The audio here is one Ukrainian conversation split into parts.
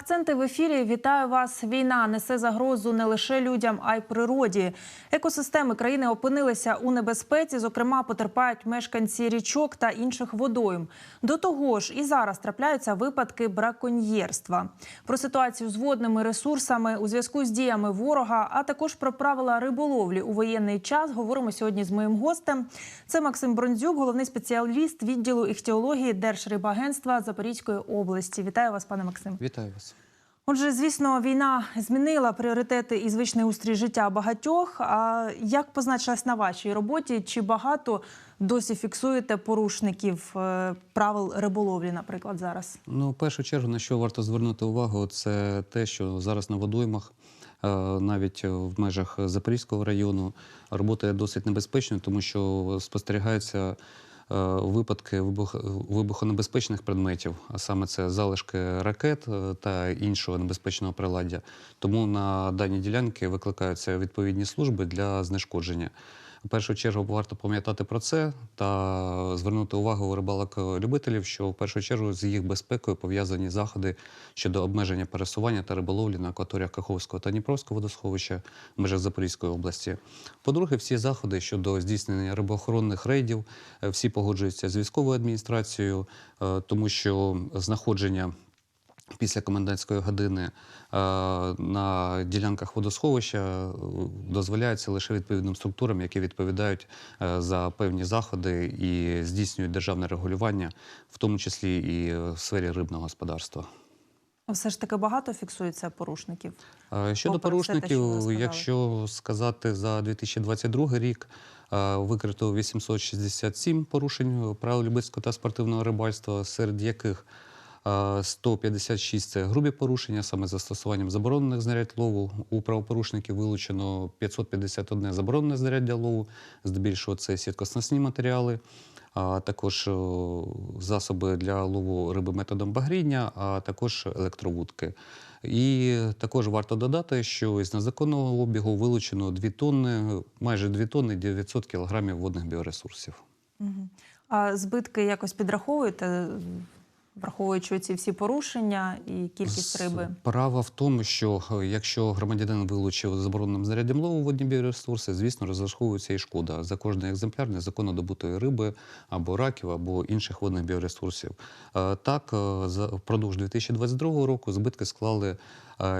Акценти в ефірі. Вітаю вас. Війна несе загрозу не лише людям, а й природі. Екосистеми країни опинилися у небезпеці. Зокрема, потерпають мешканці річок та інших водойм. До того ж, і зараз трапляються випадки браконьєрства. Про ситуацію з водними ресурсами у зв'язку з діями ворога, а також про правила риболовлі у воєнний час. Говоримо сьогодні з моїм гостем. Це Максим Бронзюк, головний спеціаліст відділу іхтіології Держрибагентства Запорізької області. Вітаю вас, пане Максим. Вітаю вас. Отже, звісно, війна змінила пріоритети і звичний устрій життя багатьох. А як позначилась на вашій роботі? Чи багато досі фіксуєте порушників е, правил риболовлі, наприклад, зараз? Ну, в першу чергу, на що варто звернути увагу, це те, що зараз на водоймах, е, навіть в межах Запорізького району, робота досить небезпечною, тому що спостерігаються випадки вибух- вибухонебезпечних предметів, а саме це залишки ракет е, та іншого небезпечного приладдя. Тому на дані ділянки викликаються відповідні служби для знешкодження. В першу чергу варто пам'ятати про це та звернути увагу рибалок-любителів, що в першу чергу з їх безпекою пов'язані заходи щодо обмеження пересування та риболовлі на акваторіях Каховського та Дніпровського водосховища в межах Запорізької області. По-друге, всі заходи щодо здійснення рибоохоронних рейдів е, всі погоджуються з військовою адміністрацією, е, тому що знаходження після комендантської години е, на ділянках водосховища е, дозволяється лише відповідним структурам, які відповідають е, за певні заходи і здійснюють державне регулювання, в тому числі і в сфері рибного господарства. Все ж таки багато фіксується порушників. Щодо Попри все те, що порушників, якщо сказати за 2022 рік, викрито 867 порушень правил любительського та спортивного рибальства, серед яких 156 – це грубі порушення, саме застосуванням заборонених знарядь лову. У правопорушників вилучено 551 заборонене знаряддя лову, здебільшого це сіткоснасні матеріали, а також засоби для лову риби методом багріння, а також електровудки. І також варто додати, що із незаконного обігу вилучено 2 тонни, майже 2 тонни 900 кілограмів водних біоресурсів. А збитки якось підраховуєте, враховуючи ці всі порушення і кількість риби? Справа в тому, що е, якщо громадянин вилучив забороненим знаряддям лову водні біоресурси, звісно, розраховується і шкода за кожний екземпляр незаконно добутої риби або раків, або інших водних біоресурсів. Е, Так, е, впродовж 2022 року збитки склали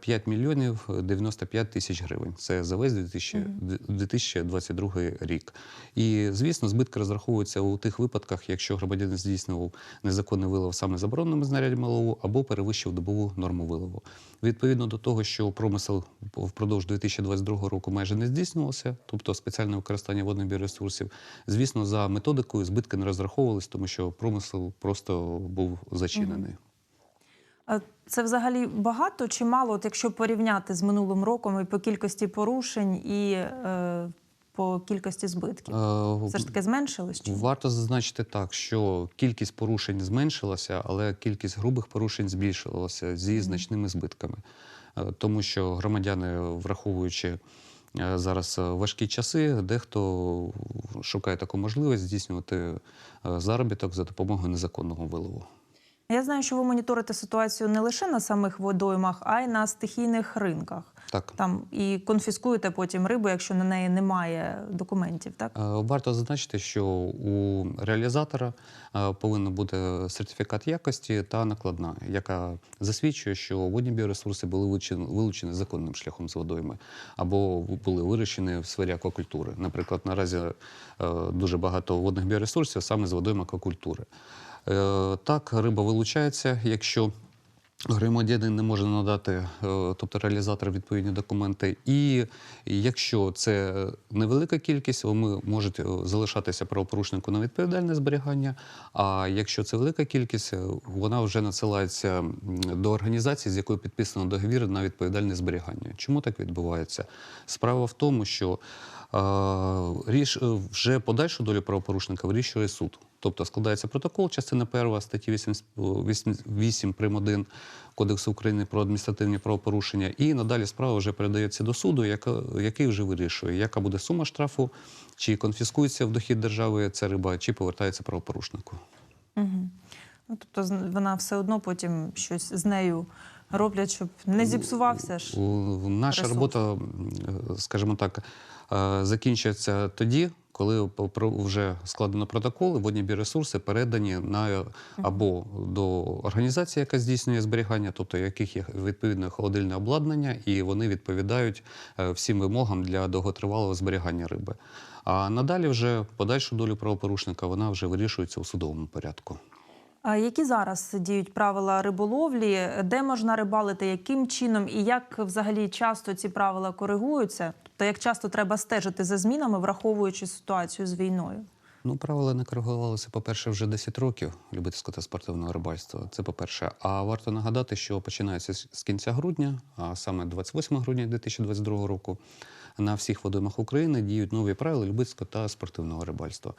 5 мільйонів 95 тисяч гривень. Це за весь 2000 2022 рік. І, звісно, збитки розраховуються у тих випадках, якщо громадянин здійснював незаконний вилов саме забороненими знарядями лову або перевищив добову норму вилову. Відповідно до того, що промисел впродовж 2022 року майже не здійснювався, тобто спеціальне використання водних біоресурсів, звісно, за методикою збитки не розраховувались, тому що промисел просто був зачинений. А Це взагалі багато чи мало, от якщо порівняти з минулим роком і по кількості порушень, і е, по кількості збитків? Е, Все ж таки зменшилось? Чи? Варто зазначити так, що кількість порушень зменшилася, але кількість грубих порушень збільшилася зі значними збитками. Е, Тому що громадяни, враховуючи е, зараз е, важкі часи, дехто шукає таку можливість здійснювати е, заробіток за допомогою незаконного вилову. Я знаю, що ви моніторите ситуацію не лише на самих водоймах, а й на стихійних ринках. Так. Там і конфіскуєте потім рибу, якщо на неї немає документів, так? Е, Варто зазначити, що у реалізатора е, повинен бути сертифікат якості та накладна, яка засвідчує, що водні біоресурси були вилучені, законним шляхом з водойми або були вирощені в сфері аквакультури. Наприклад, наразі е, дуже багато водних біоресурсів саме з водойм аквакультури. Е, Так, риба вилучається, якщо Громадянин не може надати, е, тобто реалізатор відповідні документи. І якщо це невелика кількість, вони можуть е, залишатися правопорушнику на відповідальне зберігання. А якщо це велика кількість, вона вже надсилається до організації, з якою підписано договір на відповідальне зберігання. Чому так відбувається? Справа в тому, що е, вже подальшу долю правопорушника вирішує суд. Тобто складається протокол, частина 1 статті 8, 8, 8 прим. 1 Кодексу України про адміністративні правопорушення, і надалі справа вже передається до суду, яка, який вже вирішує, яка буде сума штрафу, чи конфіскується в дохід держави ця риба, чи повертається правопорушнику. Угу. Ну, тобто вона все одно потім щось з нею роблять, щоб не зіпсувався ж? Наша ресурс. робота, скажімо так, е, закінчується тоді, коли вже складено протокол, і водні біоресурси передані на або до організації, яка здійснює зберігання, тобто яких є відповідне холодильне обладнання, і вони відповідають е, всім вимогам для довготривалого зберігання риби. А надалі вже подальшу долю правопорушника вона вже вирішується у судовому порядку. А які зараз діють правила риболовлі? Де можна рибалити, яким чином і як взагалі часто ці правила коригуються? Тобто, як часто треба стежити за змінами, враховуючи ситуацію з війною? Ну, правила не коригувалися, по-перше, вже 10 років любительського та спортивного рибальства. Це по-перше. А варто нагадати, що починається з кінця грудня, а саме 28 грудня 2022 року, на всіх водоймах України діють нові правила любительського та спортивного рибальства.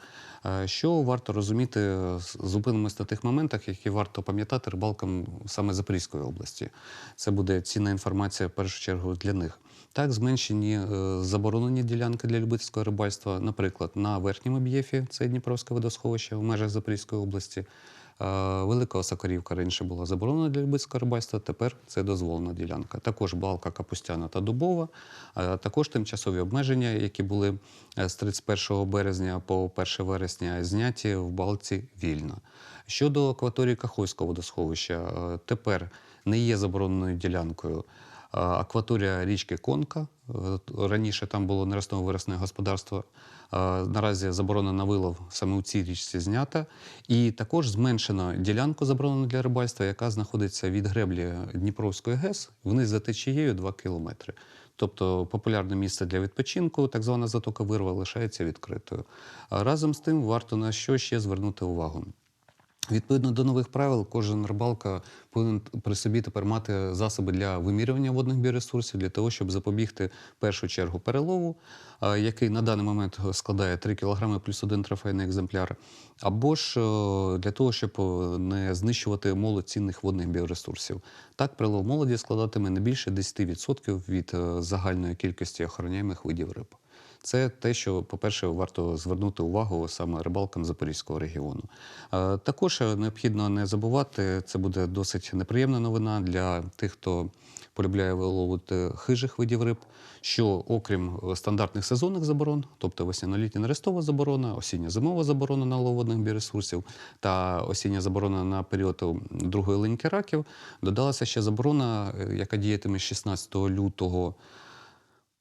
Е, Що варто розуміти, з- зупинимось на тих моментах, які варто пам'ятати рибалкам саме Запорізької області. Це буде цінна інформація в першу чергу для них. Так, зменшені е, заборонені ділянки для любительського рибальства, наприклад, на верхньому б'єфі, це Дніпровське водосховище в межах Запорізької області. Велика Осакарівка раніше була заборонена для любительського рибальства, тепер це дозволена ділянка. Також балка капустяна та дубова, також тимчасові обмеження, які були е, з 31 березня по 1 вересня зняті в балці вільно. Щодо акваторії Кахойського водосховища, е, тепер не є забороненою ділянкою. Акваторія річки Конка. е, Раніше там було нерестове виросне господарство. Наразі заборона на вилов саме у цій річці знята. І також зменшено ділянку заборонену для рибальства, яка знаходиться від греблі Дніпровської ГЕС вниз за течією 2 кілометри. Тобто популярне місце для відпочинку, так звана затока вирва, лишається відкритою. Разом з тим варто на що ще звернути увагу. Відповідно до нових правил, кожен рибалка повинен при собі тепер мати засоби для вимірювання водних біоресурсів для того, щоб запобігти першу чергу перелову, який на даний момент складає 3 кг плюс один трофейний екземпляр, або ж е, для того, щоб е, не знищувати молодь цінних водних біоресурсів. Так, прилов молоді складатиме не більше 10% від е, загальної кількості охороняємих видів риб. Це те, що, по-перше, варто звернути увагу саме рибалкам Запорізького регіону. Е, Також е, необхідно не забувати, це буде досить неприємна новина для тих, хто полюбляє виловити хижих видів риб, що окрім стандартних сезонних заборон, тобто весняно-літня нерестова заборона, осіння-зимова заборона на лов водних біоресурсів та осіння заборона на період е, другої линьки раків, додалася ще заборона, е, яка діятиме з 16 лютого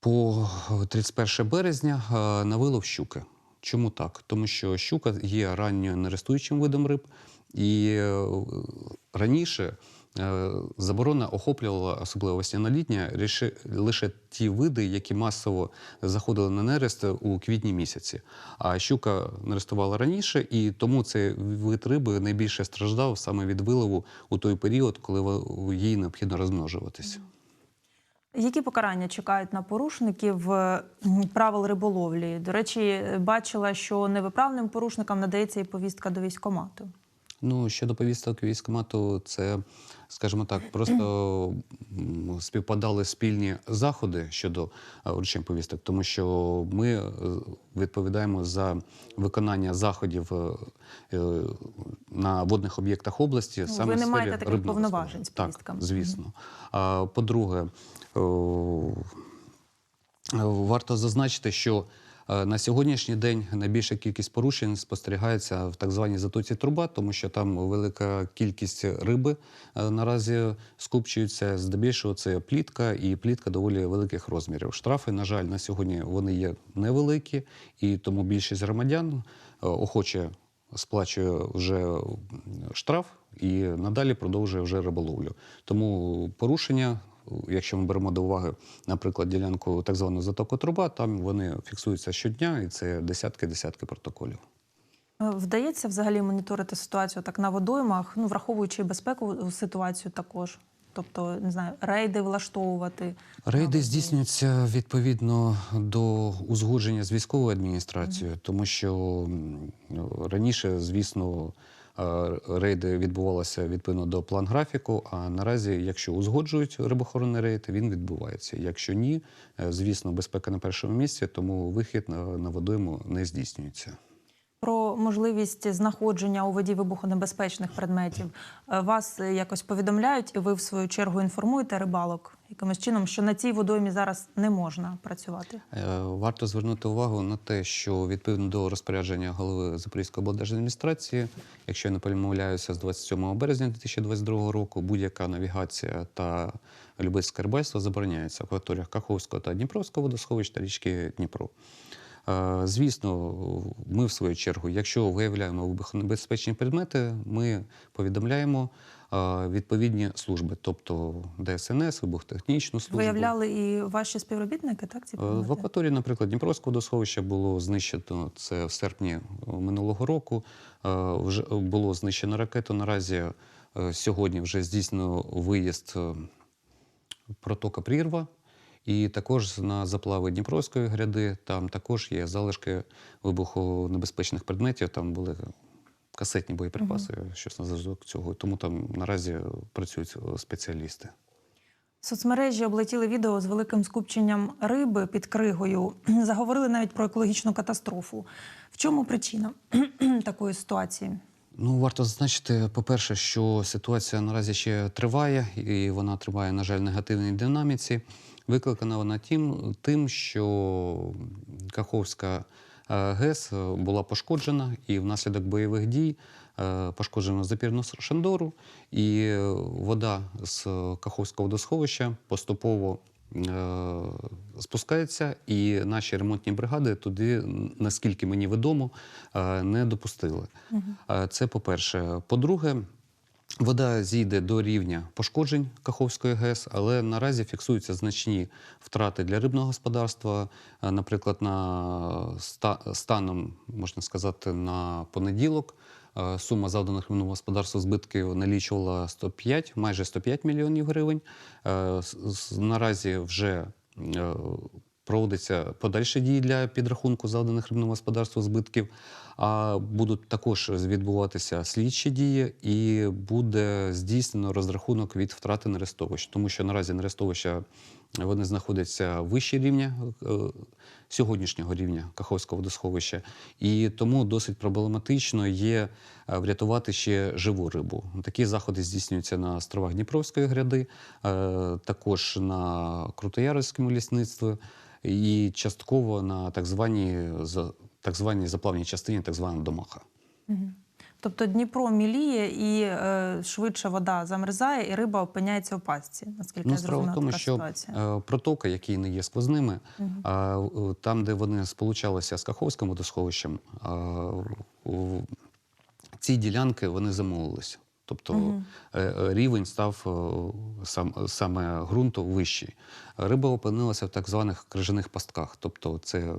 по 31 березня е, на вилов щуки. Чому так? Тому що щука є ранньо нерестуючим видом риб, і е, раніше е, заборона охоплювала, особливо весняно-літня, лише ті види, які масово заходили на нерест у квітні місяці. А щука нерестувала раніше, і тому цей вид риби найбільше страждав саме від вилову у той період, коли їй необхідно розмножуватися. Які покарання чекають на порушників е, правил риболовлі? До речі, бачила, що невиправним порушникам надається і повістка до військкомату. Ну, щодо повісток військкомату, це, скажімо так, просто співпадали спільні заходи щодо е, вручень повісток, тому що ми е, відповідаємо за виконання заходів на водних об'єктах області. Ну, саме ви не маєте таких повноважень з Так, звісно. По-друге, Варто зазначити, що е, на сьогоднішній день найбільша кількість порушень спостерігається в так званій затоці труба, тому що там велика кількість риби е, наразі скупчується. Здебільшого це плітка, і плітка доволі великих розмірів. Штрафи, на жаль, на сьогодні вони є невеликі, і тому більшість громадян е, охоче сплачує вже штраф і надалі продовжує вже риболовлю. Тому порушення Якщо ми беремо до уваги, наприклад, ділянку так звану затоку труба, там вони фіксуються щодня, і це десятки-десятки протоколів. Е, Вдається взагалі моніторити ситуацію так на водоймах, ну враховуючи і безпекову ситуацію також. Тобто, не знаю, рейди влаштовувати. Рейди здійснюються відповідно до узгодження з військовою адміністрацією, тому що раніше, звісно, е, рейди відбувалися відповідно до план графіку. А наразі, якщо узгоджують рибохоронний рейд, він відбувається. Якщо ні, е, звісно, безпека на першому місці, тому вихід на, на водойму не здійснюється. Про можливість знаходження у воді вибухонебезпечних предметів, е, вас е, якось повідомляють, і ви в свою чергу інформуєте рибалок якимось чином, що на цій водоймі зараз не можна працювати. Е, Варто звернути увагу на те, що відповідно до розпорядження голови Запорізької облдержадміністрації, якщо я не помиляюся, з 27 березня 2022 року будь-яка навігація та любительське рибальство забороняється в акваторіях Каховського та Дніпровського водосховищ та річки Дніпро. Е, Звісно, ми в свою чергу, якщо виявляємо вибухонебезпечні предмети, ми повідомляємо відповідні служби, тобто ДСНС, вибухтехнічну службу. Виявляли і ваші співробітники, так? Ці Е. В акваторії, наприклад, Дніпровського водосховища було знищено це в серпні е, минулого року. Е, Вже було знищено ракету. Наразі сьогодні вже здійснено виїзд протока Прірва. І також на заплави Дніпровської гряди там також є залишки вибухонебезпечних предметів. Там були касетні боєприпаси, щось на зв'язок цього. Тому там наразі працюють е, спеціалісти. Соцмережі облетіли відео з великим скупченням риби під кригою. Заговорили навіть про екологічну катастрофу. В чому причина такої ситуації? Ну, варто зазначити, по-перше, що ситуація наразі ще триває, і вона триває, на жаль, в негативній динаміці. Викликана вона тим, тим що Каховська ГЕС е, була пошкоджена, і внаслідок бойових дій е, пошкоджено запірну шандору, і е, вода з Каховського водосховища поступово е, спускається, і наші ремонтні бригади туди, наскільки мені відомо, е, не допустили. Е, Це по-перше. По-друге, Вода зійде до рівня пошкоджень Каховської ГЕС, але наразі фіксуються значні втрати для рибного господарства. Е, Наприклад, на станом, можна сказати, на понеділок е, сума завданих рибному господарству збитків налічувала 105, майже 105 мільйонів гривень. Е, Наразі вже проводиться подальші дії для підрахунку завданих рибному господарству збитків. А будуть також відбуватися слідчі дії, і буде здійснено розрахунок від втрати нерестовищ, тому що наразі нерестовища вони знаходяться вище рівня е, сьогоднішнього рівня Каховського водосховища, і тому досить проблематично є е, врятувати ще живу рибу. Такі заходи здійснюються на островах Дніпровської гряди, е, також на Крутоярському лісництві і частково на так званій так званій заплавній частині, так звана домаха. Тобто Дніпро міліє і е, швидше вода замерзає, і риба опиняється у пасті. Наскільки Ну, я в зрозуміла, тому, така що ситуація. е, протоки, які не є сквозними, а, е, там, де вони сполучалися з Каховським водосховищем, в- ці ділянки вони замовилися. Тобто е, рівень став е, сам, саме ґрунту вищий. Риба опинилася в так званих крижаних пастках, тобто це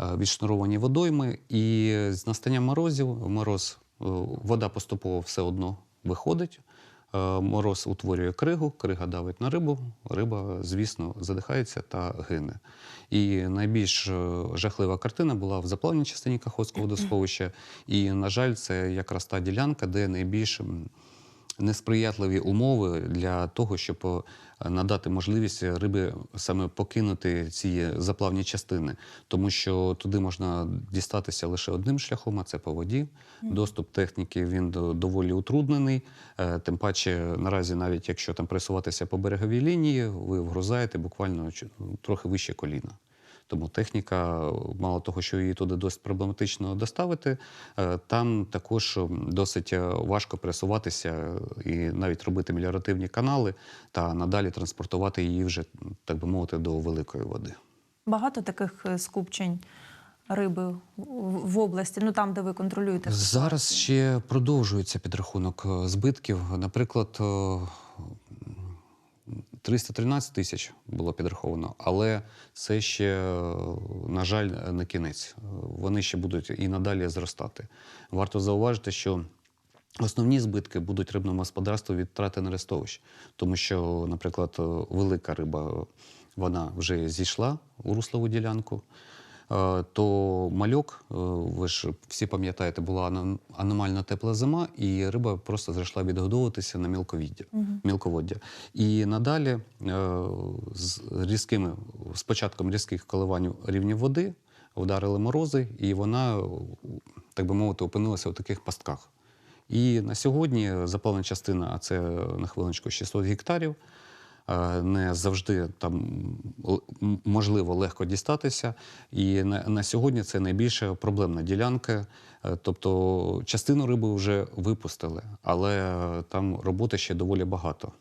відшнуровані водойми, і з настанням морозів мороз, вода поступово все одно виходить. Е, Мороз утворює кригу, крига давить на рибу, риба, звісно, задихається та гине. І найбільш е, жахлива картина була в заплавній частині Каховського водосховища. І, на жаль, це якраз та ділянка, де найбільш несприятливі умови для того, щоб е, надати можливість рибі саме покинути ці заплавні частини, тому що туди можна дістатися лише одним шляхом, а це по воді. Доступ техніки він до- доволі утруднений. Е, Тим паче, наразі, навіть якщо там пересуватися по береговій лінії, ви вгрузаєте буквально трохи вище коліна. Тому техніка, мало того, що її туди досить проблематично доставити, е, там також досить е, важко пересуватися і навіть робити меліоративні канали та надалі транспортувати її вже, так би мовити, до великої води. Багато таких е, скупчень риби в- області, ну там, де ви контролюєте. Зараз ще продовжується підрахунок збитків. Наприклад, 313 тисяч було підраховано, але це ще, е, на жаль, не кінець. Е, Вони ще будуть і надалі зростати. Варто зауважити, що Основні збитки будуть рибному господарству від втрати нерестовищ, тому що, наприклад, е, велика риба вона вже зійшла у руслову ділянку. Е, То мальок, е, ви ж всі пам'ятаєте, була ано- аномально тепла зима, і риба просто зайшла відгодовуватися на мілковіддя, мілководдя. І надалі е, з різкими, з початком різких коливань рівнів води вдарили морози, і вона так би мовити, опинилися у таких пастках. І на сьогодні заплавлена частина, а це на хвилиночку 600 гектарів. Е, Не завжди там можливо легко дістатися. І на, на сьогодні це найбільша проблемна ділянка. Е, Тобто частину риби вже випустили, але е, там роботи ще доволі багато.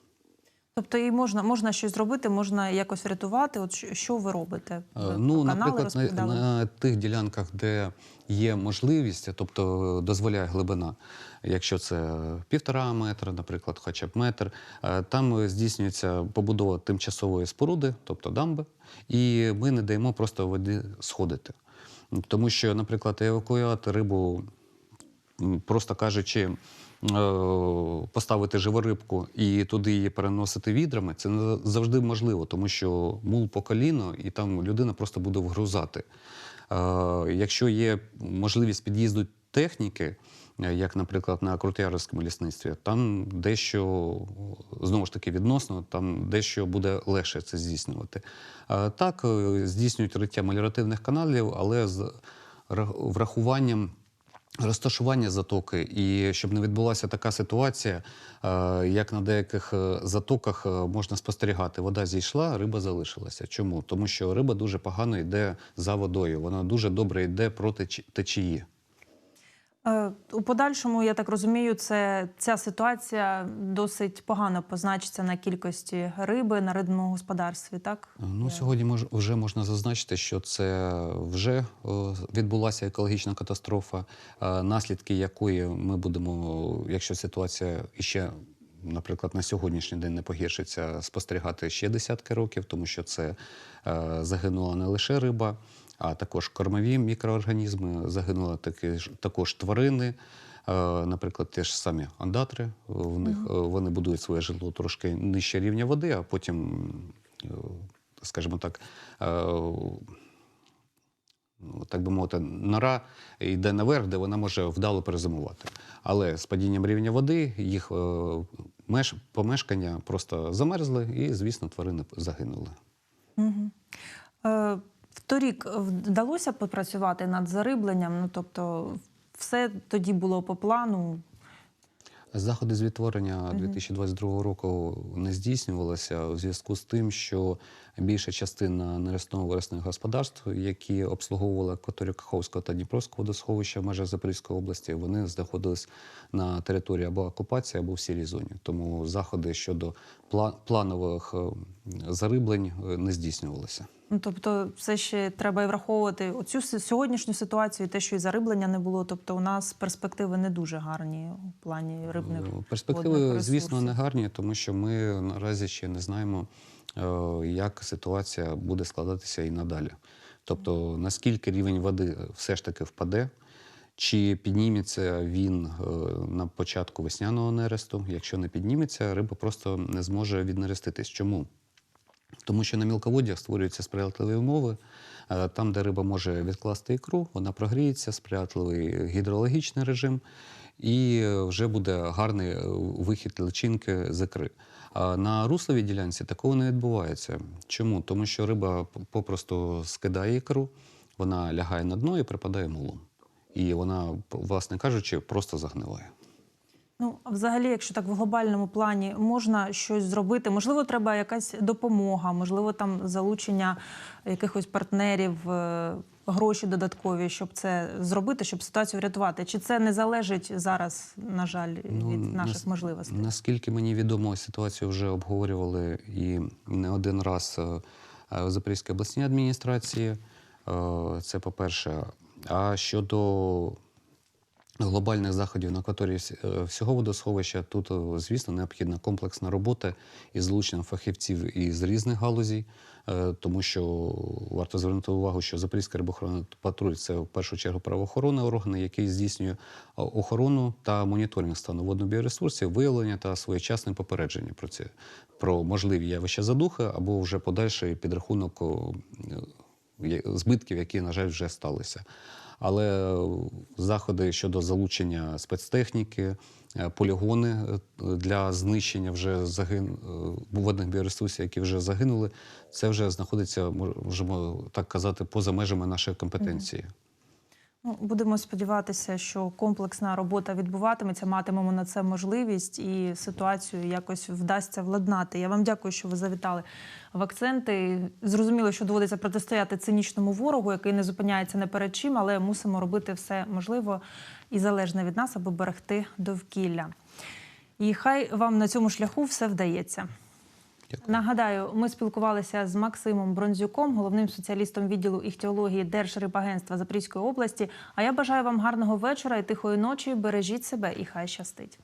Тобто і можна, можна щось зробити, можна якось врятувати. От що, ви робите? Е, Ну, канали наприклад, на, на тих ділянках, де є можливість, тобто дозволяє глибина, якщо це півтора метра, наприклад, хоча б метр, е, там здійснюється побудова тимчасової споруди, тобто дамби, і ми не даємо просто води сходити. Тому що, наприклад, евакуювати рибу просто кажучи, е, поставити живу рибку і туди її переносити відрами, це не завжди можливо, тому що мул по коліно, і там людина просто буде вгрузати. Е, Якщо є можливість під'їзду техніки, е, як, наприклад, на Крутоярському лісництві, там дещо знову ж таки відносно, там дещо буде легше це здійснювати. Е, Так, е, здійснюють риття меліоративних каналів, але з врахуванням розташування затоки, і щоб не відбулася така ситуація, е, як на деяких е, затоках е, можна спостерігати. Вода зійшла, риба залишилася. Чому? Тому що риба дуже погано йде за водою. Вона дуже добре йде проти течії. Е, У подальшому, я так розумію, це ця ситуація досить погано позначиться на кількості риби на рибному господарстві, так? Ну, сьогодні мож, вже можна зазначити, що це вже відбулася екологічна катастрофа, е, наслідки якої ми будемо, якщо ситуація іще, наприклад, на сьогоднішній день не погіршиться, спостерігати ще десятки років, тому що це е, загинула не лише риба, а також кормові мікроорганізми, загинули такі ж також тварини. Е, Наприклад, ті ж самі андатри, в них е, вони будують своє житло трошки нижче рівня води, а потім, е, скажімо так, ну, так би мовити, нора йде наверх, де вона може вдало перезимувати. Але з падінням рівня води їх меж, помешкання просто замерзли, і, звісно, тварини загинули. Угу. Вторік вдалося попрацювати над зарибленням. Ну тобто, все тоді було по плану. Заходи з відтворення 2022 року не здійснювалися у зв'язку з тим, що більша частина нерестно-вересних господарств, які обслуговували акваторію Каховського та Дніпровського водосховища в межах Запорізької області, вони знаходились на території або окупації, або в сірій зоні. Тому заходи щодо планових е, зариблень е, не здійснювалися. Ну тобто, все ще треба і враховувати оцю сьогоднішню ситуацію, і те, що і зариблення не було. Тобто, у нас перспективи не дуже гарні у плані рибних Е, Перспективи, звісно, не гарні, тому що ми наразі ще не знаємо, е, як ситуація буде складатися і надалі. Тобто, наскільки рівень води все ж таки впаде, чи підніметься він е, на початку весняного нересту. Якщо не підніметься, риба просто не зможе віднереститись. Чому? Тому що на мілководдях створюються сприятливі умови. Е, Там, де риба може відкласти ікру, вона прогріється, сприятливий гідрологічний режим, і е, вже буде гарний е, вихід личинки з ікри. На русловій ділянці такого не відбувається. Чому? Тому що риба попросту скидає ікру, вона лягає на дно і припадає мулом. І вона, власне кажучи, просто загниває. Ну, взагалі, якщо так в глобальному плані можна щось зробити, можливо, треба якась допомога, можливо, там залучення якихось партнерів, е, гроші додаткові, щоб це зробити, щоб ситуацію врятувати. Чи це не залежить зараз, на жаль, від наших нас- можливостей? Наскільки мені відомо, ситуацію вже обговорювали і не один раз е, е, в Запорізькій обласній адміністрації. Е, Це по-перше. А щодо глобальних заходів на акваторії е, всього водосховища, тут, е, звісно, необхідна комплексна робота із залученням фахівців із різних галузей, е, тому що варто звернути увагу, що Запорізька рибоохоронна патруль це в першу чергу правоохоронний орган, який здійснює охорону та моніторинг стану водно-біоресурсів, виявлення та своєчасне попередження про це про можливі явища задухи або вже подальший підрахунок збитків, які, на жаль, вже сталися. Але е, заходи щодо залучення спецтехніки, е, полігони е, для знищення вже загин... водних біоресурсів, які вже загинули, це вже знаходиться, можемо так казати, поза межами нашої компетенції. Ну, будемо сподіватися, що комплексна робота відбуватиметься, матимемо на це можливість і ситуацію якось вдасться владнати. Я вам дякую, що ви завітали в акценти. Зрозуміло, що доводиться протистояти цинічному ворогу, який не зупиняється не перед чим, але мусимо робити все можливе і залежне від нас, аби берегти довкілля. І хай вам на цьому шляху все вдається. Дякую. Нагадаю, ми спілкувалися з Максимом Бронзюком, головним соціалістом відділу іхтіології Держрибагентства Запорізької області. А я бажаю вам гарного вечора і тихої ночі. Бережіть себе і хай щастить.